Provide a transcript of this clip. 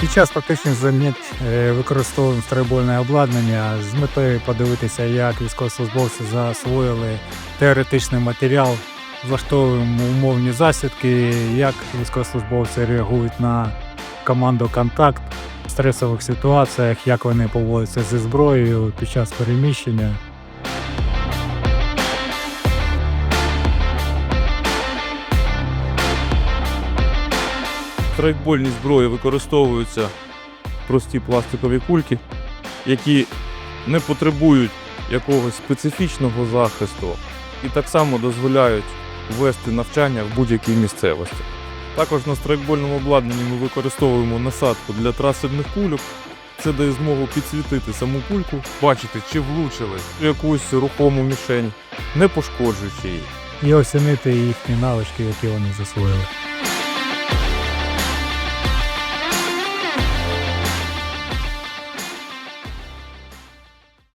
Під час практичних занять е, використовуємо стрейбольне обладнання з метою подивитися, як військовослужбовці засвоїли теоретичний матеріал, влаштовуємо умовні засідки, як військовослужбовці реагують на команду контакт в стресових ситуаціях, як вони поводяться зі зброєю під час переміщення. В страйкбольній зброї використовуються прості пластикові кульки, які не потребують якогось специфічного захисту і так само дозволяють вести навчання в будь-якій місцевості. Також на страйкбольному обладнанні ми використовуємо насадку для трасерних кульок. Це дає змогу підсвітити саму кульку, бачити, чи влучили якусь рухому мішень, не пошкоджуючи її. І оцінити їхні навички, які вони засвоїли.